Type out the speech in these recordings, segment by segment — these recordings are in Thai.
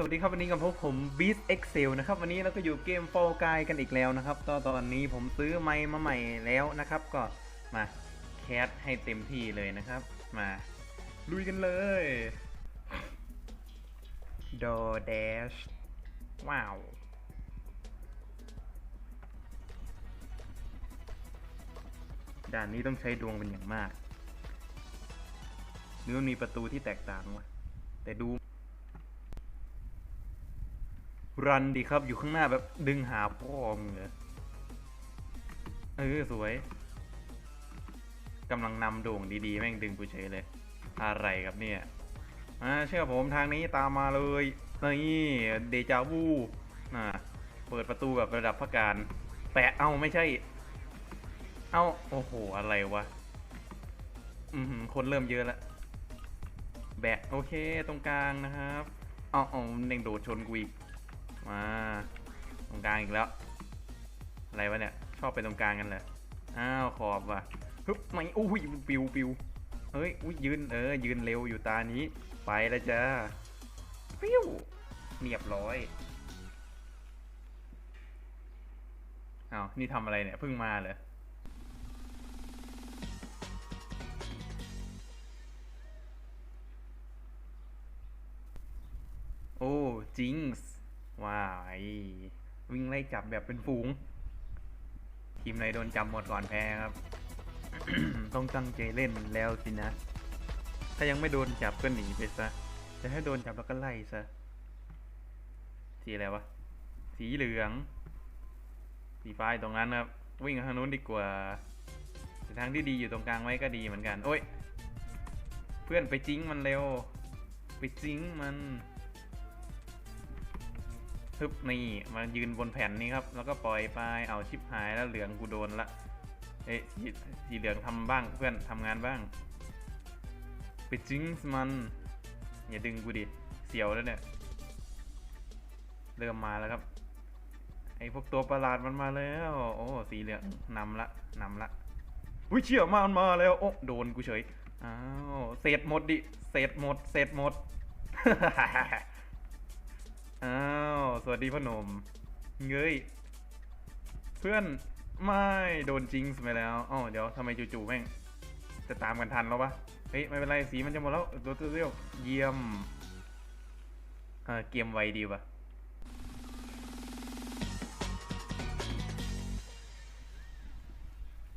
สวัสดีครับวันนี้กับพวกผม Beast Excel นะครับวันนี้เราก็อยู่เกม Fall Guy กันอีกแล้วนะครับตอนตอนนี้ผมซื้อไมค์มาใหม่แล้วนะครับ ก็มาแคสให้เต็มที่เลยนะครับ มาลุยกันเลยดอ Dash ว้าว ด่านนี้ต้องใช้ดวงเป็นอย่างมากนึกว่ามีประตูที่แตกต่างว่ะแต่ดู รันดีครับอยู่ข้างหน้าแบบดึงหาพ่อมึงเลยเออสวยกำลังนำโด่งดีๆ แม่งดึงกูเฉยเลย อะไรครับเนี่ยอ่าเชื่อผมทางนี้ตามมาเลยนี่เดจาวูน่ะเปิดประตูแบบระดับพักการแปะเอาไม่ใช่ เอ้าโอ้โห อะไรวะ อือหือคนเริ่มเยอะแล้วแบะโอเคตรงกลางนะครับ เอาเอาเน่งโดดชนกูอีก มาตรงกลางอีกแล้ว อะไรวะเนี่ย ชอบไปตรงกลางกันเลยอ้าวขอบว่ะฮึบไม่อุ้ยปิวปิวเฮ้ยอุ้ยยืนเออยืนเร็วอยู่ตานี้ ไปแล้วจ้าปิวเรียบร้อยอ้าวนี่ทำอะไรเนี่ยเพิ่งมาเลยโอ้จิงส์ ว้าวไอ้วิ่งไล่จับแบบเป็นฝูง ทีมไหนโดนจับหมดก่อนแพ้ครับ ต้องตั้งใจเล่นแล้วสินะ ถ้ายังไม่โดนจับก็หนีไปซะแต่ถ้าโดนจับแล้วก็ไล่ซะ สีอะไรวะ สีเหลือง สีฟ้าตรงนั้นครับ วิ่งทางนู้นดีกว่าแต่ทางที่ดีอยู่ตรงกลางไว้ก็ดีเหมือนกัน โอ้ย เพื่อนไปจิ้งมันเร็ว ไปจิ้งมัน ทึบนี่มายืนบนแผ่นนี้ครับ แล้วก็ปล่อยไปเอาชิปหายแล้วเหลืองกูโดนละเอ๊ะสีสีเหลืองทำบ้างเพื่อนทำงานบ้าง ไปจิงส์มันอย่าดึงกูดิเสียวแล้วเนี่ยเริ่มมาแล้วครับ ไอพวกตัวประหลาดมันมาแล้ว โอ้สีเหลืองนำละนำละอุ้ยเชี่ยมามันมาแล้วโอ้โดนกูเฉยอ้าวเศษหมดดิเศษหมดเศษหมด อ้าว สวัสดีพ่อหนุ่มเงยเพื่อนไม่โดนจิงส์ไปแล้วอ๋อเดี๋ยวทำไมจู่ๆแม่ง จะตามกันทันแล้ววะเฮ้ย ไม่เป็นไร สีมันจะหมดแล้วตัวเรียวเยี่ยมเออเกมไวดีวะ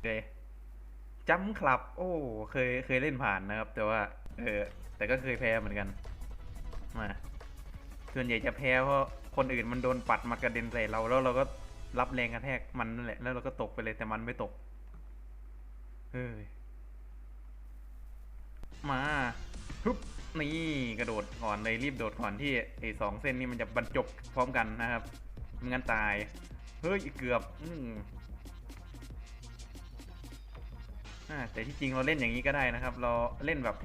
เคจัมคลับ โอ้ เคย เคยเล่นผ่านนะครับ แต่ว่า เออ แต่ก็เคยแพ้เหมือนกัน มา ส่วนใหญ่จะแพ้เพราะคนอื่นมันโดนปัดมากระเด็นใส่เราแล้วเราก็รับแรงกระแทกมันนั่นแหละ แล้วเราก็ตกไปเลยแต่มันไม่ตกเฮ้ยมาฮึบนี่กระโดดก่อนเลยรีบโดดก่อนที่ไอ้สองเส้นนี้มันจะบรรจบพร้อมกันนะครับไม่งั้นตาย เฮ้ยเกือบ อืมอ่าแต่ที่จริงเราเล่นอย่างนี้ก็ได้นะครับ เราเล่นแบบ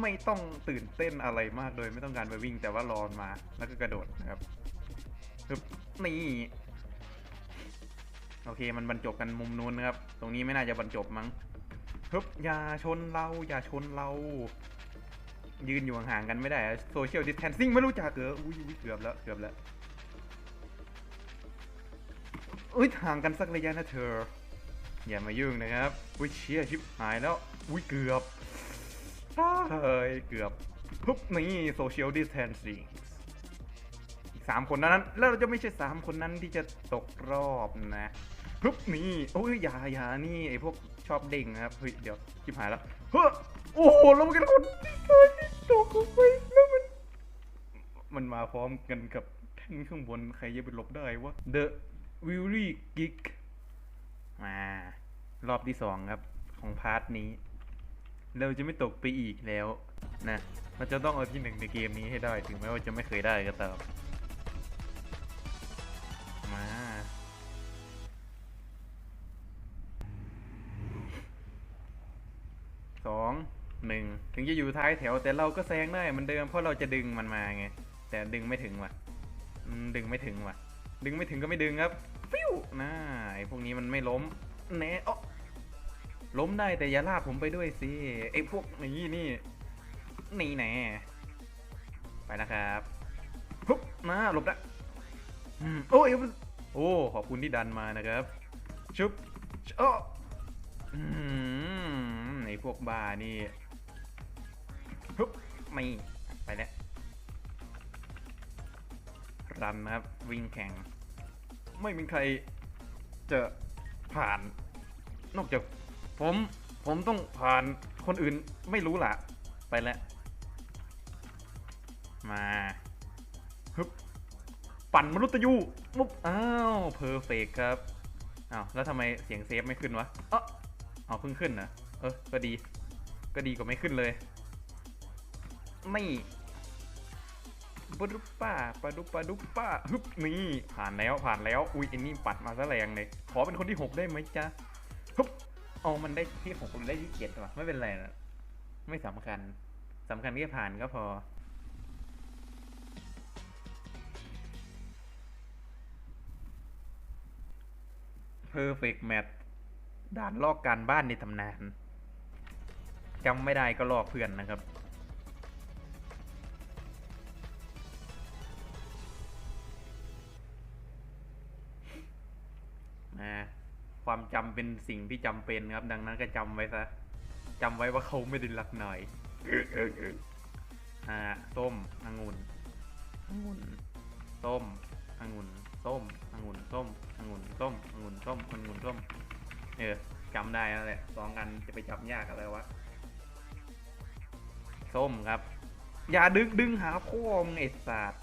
ไม่ต้องตื่นเต้นอะไรมากโดยไม่ต้องการไปวิ่ง แต่ว่ารอนมา แล้วก็กระโดดนะครับฮึบนี่โอเคมันบรรจบกันมุมนู้นนะครับ ตรงนี้ไม่น่าจะบรรจบมั้งฮึบอย่าชนเรา อย่าชนเรา ยืนอยู่ห่างๆกันไม่ได้โซเชียลดิสแทนซิ่งไม่รู้จักเหรออุ้ยอุ๊ยเกือบแล้วเกือบแล้วอุ้ยห่างกันสักระยะนะเธอ อย่ามายุ่งนะครับ อุ้ยเชี่ยชิบหายแล้ว อุ้ยเกือบ เฮ้ยเกือบปุ๊บนี่โซเชียลดิสแทนซิ่งอีกสามคนนั้น แล้วเราจะไม่ใช่สามคนนั้นที่จะตกรอบนะปุ๊บนี่โอ้ยอย่าอย่านี่ไอพวกชอบเด้งครับเฮ้ยเดี๋ยวชิบหายแล้วเฮ้อโอ้โหแล้วมันกันคนที่เคยที่ตกลงไปแล้วมัน มันมาพร้อมกันกับแท่นข้างบนใครจะไปหลบได้วะ The w i l l y Geek มารอบที่สองครับของพาร์ทนี้ เราจะไม่ตกไปอีกแล้วนะเราจะต้องเอาที่หนึ่งในเกมนี้ให้ได้ถึงแม้ว่าจะไม่เคยได้ก็ตามมาสองหนึ่งถึงจะอยู่ท้ายแถว แต่เราก็แซงได้มันเดิมเพราะเราจะดึงมันมาไงแต่ดึงไม่ถึงว่ะดึงไม่ถึงว่ะ ดึงไม่ถึงก็ไม่ดึงครับฟิวน่าไอพวกนี้มันไม่ล้มแน่อ๋อ ล้มได้แต่อย่าลากผมไปด้วยสิไอพวกนี้นี่นี่แน่ไปนะครับฮึบมาหลบได้อืมโอ้ยโอ้ขอบคุณที่ดันมานะครับชุบโอ้อืมไอพวกบ้านี่ฮึบไม่ไปแล้วรันนะครับวิ่งแข่ง ไม่มีใครจะผ่าน นอกจาก ผมผมต้องผ่านคนอื่นไม่รู้ละไปแล้ว มาฮึบปั่นมนุษย์ยูมุบอ้าวเพอร์เฟกครับอ้าวแล้วทำไมเสียงเซฟไม่ขึ้นวะเออเอาเพิ่งขึ้นนะเออก็ดี ก็ดีกว่าไม่ขึ้นเลย ไม่ปะดุปป้าปะดุปปะดุปป้าฮึบนี่ผ่านแล้วผ่านแล้ว อุ้ยอันนี้ปัดมาซะแรงเลย ขอเป็นคนที่หกได้ไหมจ๊ะฮึบ เอามันได้ที่หกมันได้ที่เจ็ดว่ะไม่เป็นไรนะไม่สำคัญสำคัญแค่ผ่านก็พอ Perfect Match ด่านลอกการบ้านในตำนานจำไม่ได้ก็ลอกเพื่อนนะครับ ความจำเป็นสิ่งที่จำเป็นครับ ดังนั้นก็จำไว้ซะจำไว้ว่าเขาไม่ได้รักหน่อยอ่าส้มองุ่นองุ่นส้มองุ่นส้มองุ่นส้มองุ่นส้มองุ่นส้มองุ่นส้ม เออจำได้แล้วแหละสองกันจะไปจำยากอะไรวะ ส้มครับ อย่าดึงดึงหาพ่อมึงไอ้สัตว์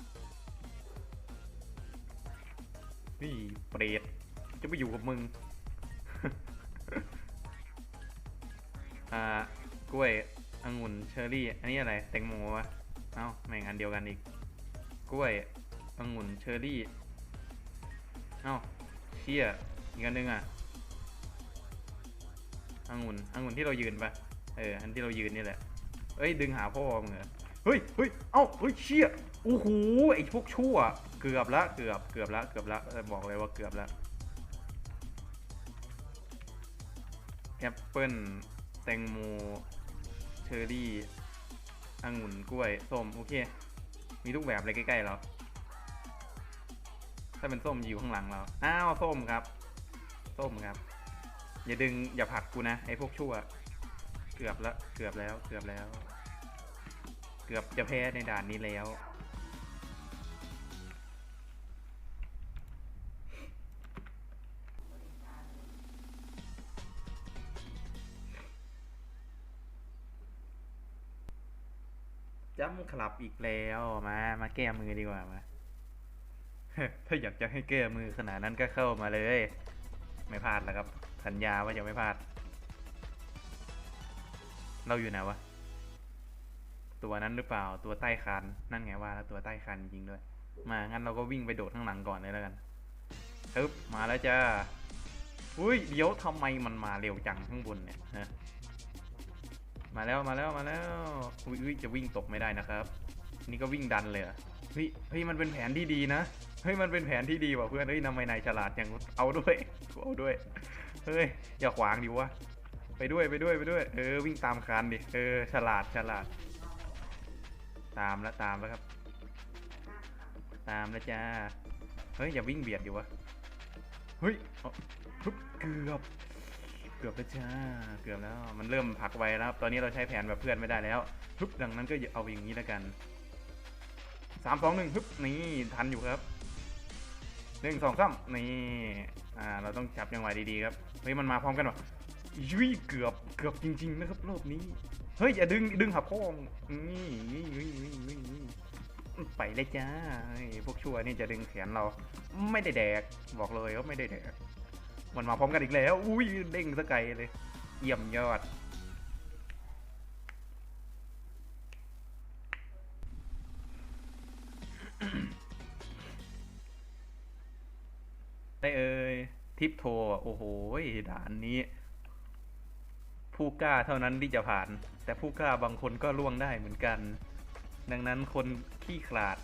นี่เปรตจะไปอยู่กับมึง กล้วยองุ่นเชอร์รี่ อันนี้อะไรแตงโมวะเอ้าแม่งอันเดียวกันอีก กล้วยองุ่นเชอร์รี่เอ้าเชี่ยอีกอันหนึงอะองุ่นองุ่นที่เรายืนปะเอออันที่เรายืนนี่แหละเอ้ยดึงหาพ่อมึงเหรอเฮ้ยเฮ้ยเอ้าเฮ้ยเชี่ยโอ้โหไอ้พวกชั่ว เกือบละเกือบเกือบละเกือบละบอกเลยว่าเกือบละแอปเปิ้ลแตงโม เชอร์รี่องุ่นกล้วยส้มโอเค มีทุกแบบเลยใกล้ๆเรา ถ้าเป็นส้มอยู่ข้างหลังเรา อ้าวส้มครับ ส้มครับ อย่าดึงอย่าผลักกูนะไอ้พวกชั่ว เกือบละเกือบแล้วเกือบแล้ว เกือบจะแพ้ในด่านนี้แล้ว จำคลับอีกแล้วมา มาแก้มือดีกว่ามาถ้าอยากจะให้แก้มือขนาดนั้นก็เข้ามาเลย ไม่พลาดแล้วครับสัญญาว่าจะไม่พลาด เราอยู่ไหนวะตัวนั้นหรือเปล่าตัวใต้คานนั่นไงว่าแล้วตัวใต้คานจริงด้วย มางั้นเราก็วิ่งไปโดดข้างหลังก่อนเลยแล้วกันฮึบมาแล้วจ้าอุ้ยเดี๋ยวทำไมมันมาเร็วจังข้างบนเนี่ยฮะ มาแล้วมาแล้วมาแล้วอุ้ยจะวิ่งตกไม่ได้นะครับ นี่ก็วิ่งดันเลยเฮ้ยเฮ้ยมันเป็นแผนที่ดีนะเฮ้ยมันเป็นแผนที่ดีว่ะเพื่อนเฮ้ยทำไมนายฉลาดอย่างเอาด้วยเอาด้วยเฮ้ยอย่าขวางดิวะไปด้วยไปด้วยไปด้วย เออวิ่งตามคานดิเออฉลาดฉลาด ตามแล้วตามแล้วครับ ตามแล้วจ้าเฮ้ยอย่าวิ่งเบียดดิวะเฮ้ยเอาปึ๊บเกือบ เกือบแล้วจ้า เกือบแล้ว มันเริ่มผักไวแล้วครับ ตอนนี้เราใช้แผนแบบเพื่อนไม่ได้แล้วฮึบดังนั้นก็เอาอย่างนี้แล้วกันสามสองหนึ่งฮึบนี่ทันอยู่ครับหนึ่งสองสามนี่อ่าเราต้องจับจังหวะดีๆครับเฮ้ยมันมาพร้อมกันวะยุ้ยเกือบเกือบจริงๆนะครับรอบนี้เฮ้ยอย่าดึงดึงหับพ่องนี่นี่นี่นี่นี่นี่ไปเลยจ้าพวกชั่วนี่จะดึงแขนเรา ไม่ได้แดกบอกเลยว่าไม่ได้แดก มันมาพร้อมกันอีกแล้ว อุ้ยเด้งสกไกลเลย เยี่ยมยอด ได้เอ่ยทิปโทโอ้โหด่านนี้ ผู้กล้าเท่านั้นที่จะผ่าน แต่ผู้กล้าบางคนก็ล่วงได้เหมือนกัน ดังนั้นคนขี้ขลาด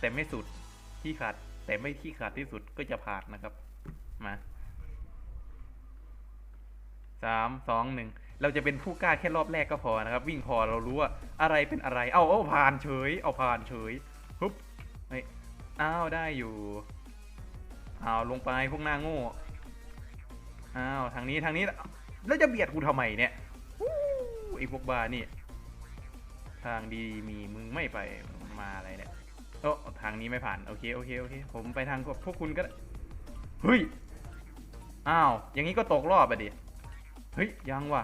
แต่ไม่สุดขี้ขลาดแต่ไม่ขี้ขลาดที่สุดก็จะผ่านนะครับ มา สามสองหนึ่งเราจะเป็นผู้กล้าแค่รอบแรกก็พอนะครับ วิ่งพอเรารู้ว่าอะไรเป็นอะไร เอาเอาผ่านเฉย เอาผ่านเฉยปุ๊บเฮ้ยอ้าวได้อยู่อ้าวลงไปพวกหน้าโง่อ้าวทางนี้ทางนี้แล้วจะเบียดกูทำไมเนี่ยอู้ไอพวกบ้านี่ ทางดีมีมึงไม่ไปมาอะไรเนี่ยโอ้ทางนี้ไม่ผ่านโอเคโอเคโอเค ผมไปทางพวกคุณก็ได้เฮ้ยอ้าวอย่างนี้ก็ตกรอบไปดิ ฮ้ยยังวะ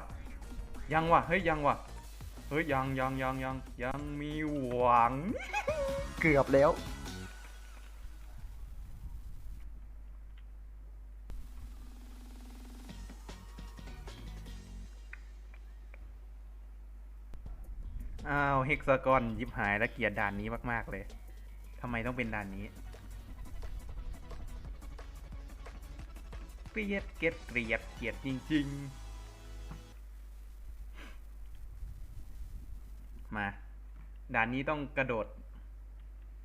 ยังวะเฮ้ยยังวะเฮ้ยยังยังยังยังยังมีหวัง เกือบแล้ว อ้าวเฮกซากอนยิบหายและเกลียดด่านนี้มาก ๆ เลยทำไมต้องเป็นด่านนี้เกลียดเกลียดเกลียดเกลียดจริง ๆ มา ด่านนี้ต้องกระโดด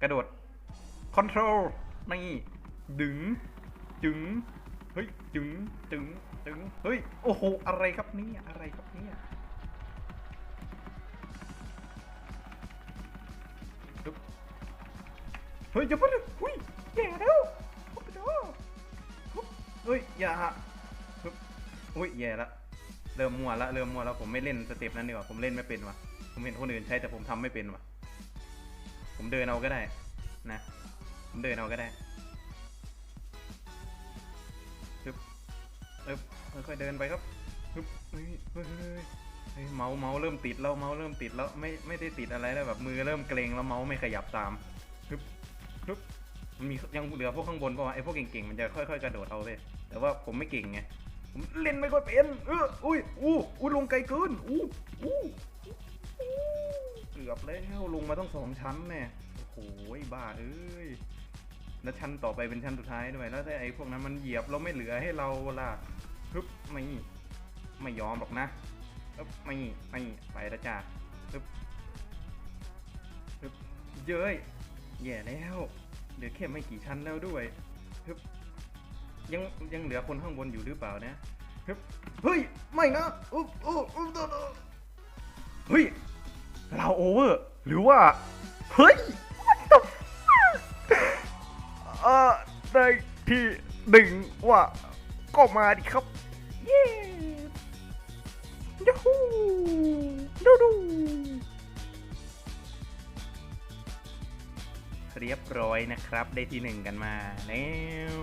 กระโดดคอนโทรลนี่ดึง จึง เฮ้ย จึง จึง จึง เฮ้ย โอ้โห อะไรครับนี่อะไรครับเนี่ยเฮ้ยจะพูดหุ้ยแย่แล้วโอ้โหเฮ้ย อย่าฮึบอุ้ย แย่ละ เริ่มมัวละ เริ่มมัวแล้ว ผมไม่เล่นสเต็ปนั้นดีกว่า ผมเล่นไม่เป็นว่ะ ผมเห็นคนอื่นใช้แต่ผมทำไม่เป็นว่ะ ผมเดินเอาก็ได้ นะ ผมเดินเอาก็ได้ฮึบฮึบค่อยๆเดินไปครับฮึบเฮ้ยเฮ้ยเฮ้ยเมาส์เมาส์เริ่มติดแล้วเมาส์เริ่มติดแล้วไม่ไม่ได้ติดอะไรแล้วแบบมือเริ่มเกรงแล้วเมาส์ไม่ขยับตามปึ๊บมันมียังเหลือพวกข้างบนป่าวะไอ้พวกเก่งๆมันจะค่อยๆกระโดดเอาเลยแต่ว่าผมไม่เก่งไงผมเล่นไม่ค่อยเป็นเอออุ้ยอู้อู้ลงไกลเกินอู้อู้ อบแล้วลงมาต้องสองชั้นแน่โอ้โหบ้าเอ้ยแล้วชั้นต่อไปเป็นชั้นสุดท้ายด้วย แล้วถ้าไอ้พวกนั้นมันเหยียบเราไม่เหลือให้เราล่ะปึ๊บไม่ไม่ยอมหรอกนะปึ๊บไม่ไม่ไปแล้วจ้าปึ๊บปึ๊บเย้ยแย่แล้วเหลือแค่ไม่กี่ชั้นแล้วด้วยฮึบยังยังเหลือคนข้างบนอยู่หรือเปล่านะฮึบเฮ้ยไม่นะอุ๊บอุ๊บอุ๊บอุ๊บอุ๊บเฮ้ย เราโอเวอร์ หรือว่า เฮ้ย what the fuck เอ่อได้ที่หนึ่งว่าก็มาดิครับ เย้ยูฮูดูดูเรียบร้อยนะครับ ได้ที่หนึ่งกันมาแล้ว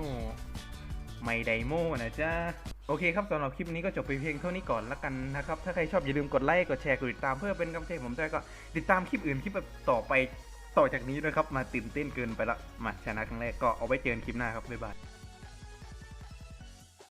ไม่ไดโมนะจ๊ะ โอเคครับสำหรับคลิปนี้ก็จบไปเพียงเท่านี้ก่อนละกันนะครับ ถ้าใครชอบอย่าลืมกดไลค์ กดแชร์ กดติดตามเพื่อเป็นกำลังใจผมด้วยก็ติดตามคลิปอื่นคลิปต่อไปต่อจากนี้นะครับ มาตื่นเต้นเกินไปละ มาชนะครั้งแรกก็เอาไว้เจอกันคลิปหน้าครับ บ๊ายบาย